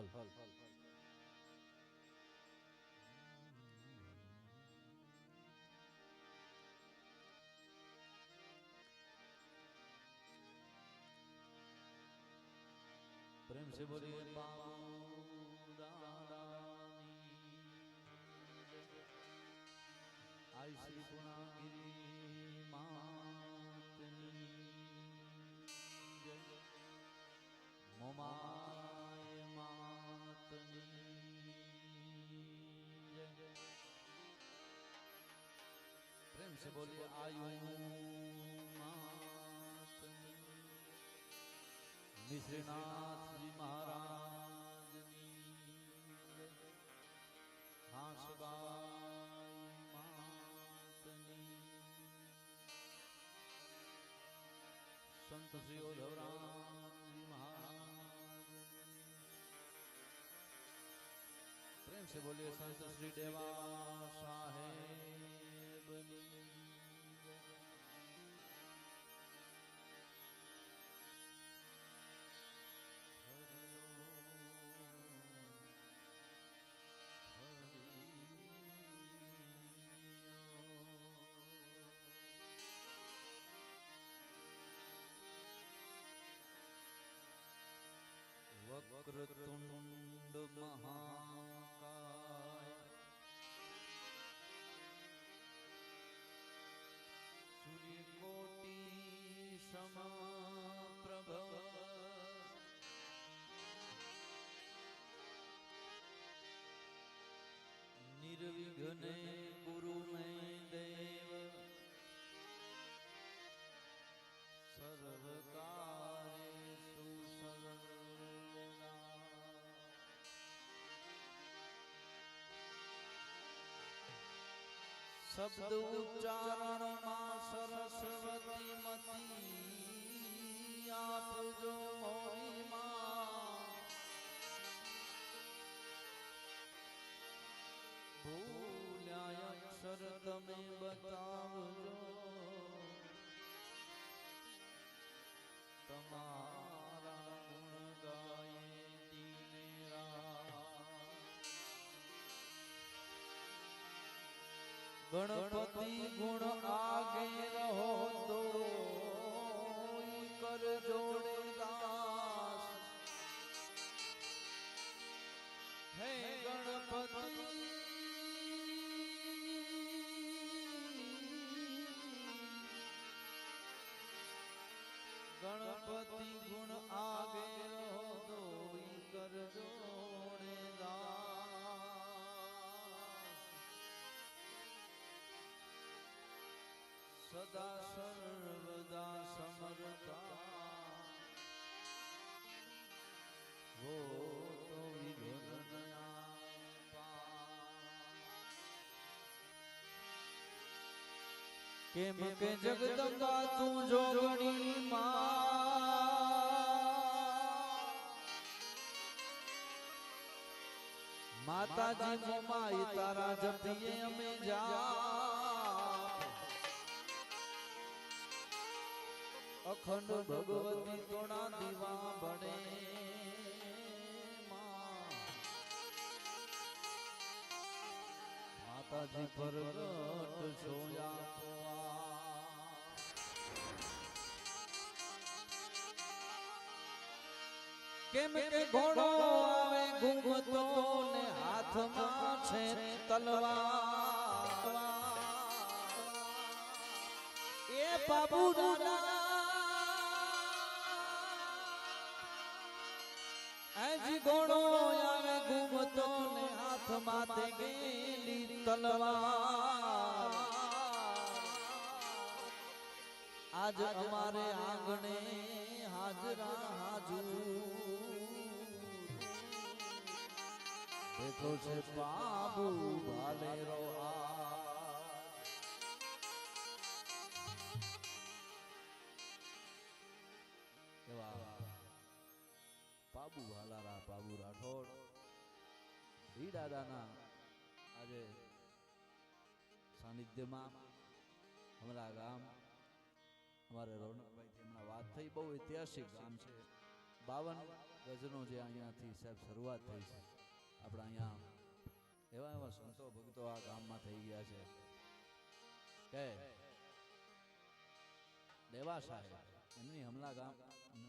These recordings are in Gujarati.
હલ. પ્રેમ સે બોલી આઈ શ્રી ગુણાગીરી માતની. જય. મોમા પ્રેમ સે બોલીએ આયુ મિશ્રીનાથજી મહારાજની હાંસબાઈ માતની. સંત શ્રી ઓધવરામજી મહારાજ. પ્રેમ સે બોલીએ સંત શ્રી દેવા સાહેબ. वक्रतुण्ड महाकाय નિર્વિઘ્ને ગુરુ દેવ સર્વકારે સુસર્વદા શબ્દ ઉચ્ચારણમાં સરસ્વતી મતી આપજો ભૂલ્યા અક્ષર તમે બતાવજો તમારા ગુણ ગાય દિને ગણપતિ ગુણ આગે રહો તો કર જોડે દાસ. હે ગણપતિ ગણપતિ ગુણ આગે રહો તો કર જોડે દાસ. સદા સર્વદા સમરતા તો વિઘ્ન કેમ કે જગદંબા તું જોગણી માતાજી માય તારા જપીએ અમે જા અખંડ ભગવતી તોડા દીવા બને માતાજી પ્રગટ કેમ કે ઘોડો આવે ઘૂંઘતો ને હાથમાં છે તલવાર. એ બાબુ હજી ગોણો આવે ઘૂમતો ને હાથ માથે ગેલી તલવાર. આજ અમારે આંગણે હાજરા હાજુ બેઠો છે બાબુ ભાલેરો આ ઈ દાદાના આજે સાનિધ્યમાં અમારા ગામ, અમારે રોનકભાઈથી હમણાં વાત થઈ, બહુ ઐતિહાસિક ગામ છે. બાવન ગજનો જે અહીંયાથી સાહેબ શરૂઆત થઈ છે. આપણા અહીંયા એવા એવા સંતો ભક્તો આ ગામમાં થઈ ગયા છે. કે દેવા સાહેબ, એમની હમલા ગામ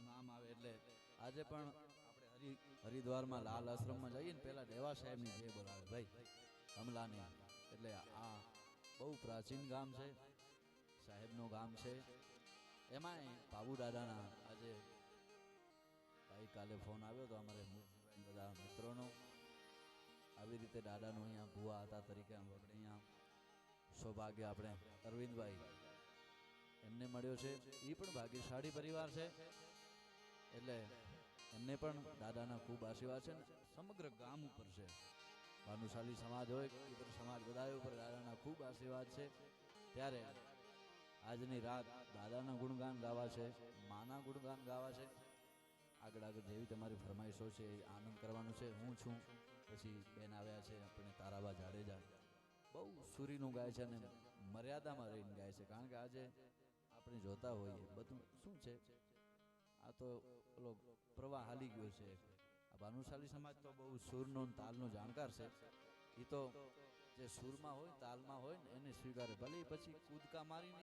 નામ આવે એટલે આજે પણ હરિદ્વારમાં લાલ આશ્રમમાં જઈએ ને પેલા દેવા સાહેબની જે બોલાવે. ભાઈ, કમલાની. એટલે આ બહુ પ્રાચીન ગામ છે. સાહેબનું ગામ છે. એમાંય બાબુ દાદાના આજે ભાઈ કાલે ફોન આવ્યો તો અમારે બધા મિત્રોનો. આવી રીતે દાદાનું અહીંયા ભુવા હતા તરીકે અહીંયા સૌભાગ્ય આપણે અરવિંદભાઈ એમને મળ્યો છે. એ પણ ભાગ્યશાળી પરિવાર છે. એટલે એમને પણ દાદાના ખૂબ આશીર્વાદ છે સમગ્ર ગામ ઉપર છે. ભાનુશાલી સમાજ હોય કે ઇતર સમાજ બધા ઉપર દાદાના ખૂબ આશીર્વાદ છે. ત્યારે આજની રાત દાદાના ગુણગાન ગાવા છે, માના ગુણગાન ગાવા છે. આગળ આગળ જેવી તમારી ફરમાઈશો છે એ આનંદ કરવાનું છે. હું છું, પછી બેન આવ્યા છે, આપણે તારાબા જાડેજા. બહુ સુરીનું ગાય છે અને મર્યાદામાં રહીને ગાય છે. કારણ કે આજે આપણે જોતા હોઈએ, બધું શું છે? આ તો ઓલો પ્રવાહ હાલી ગયો છે. આ ભાનુશાલી સમાજ તો બહુ સૂરનો તાલનો જાણકાર છે. એ તો જે સૂરમાં હોય, તાલમાં હોય ને એને સ્વીકારે. ભલે પછી કૂદકા મારીને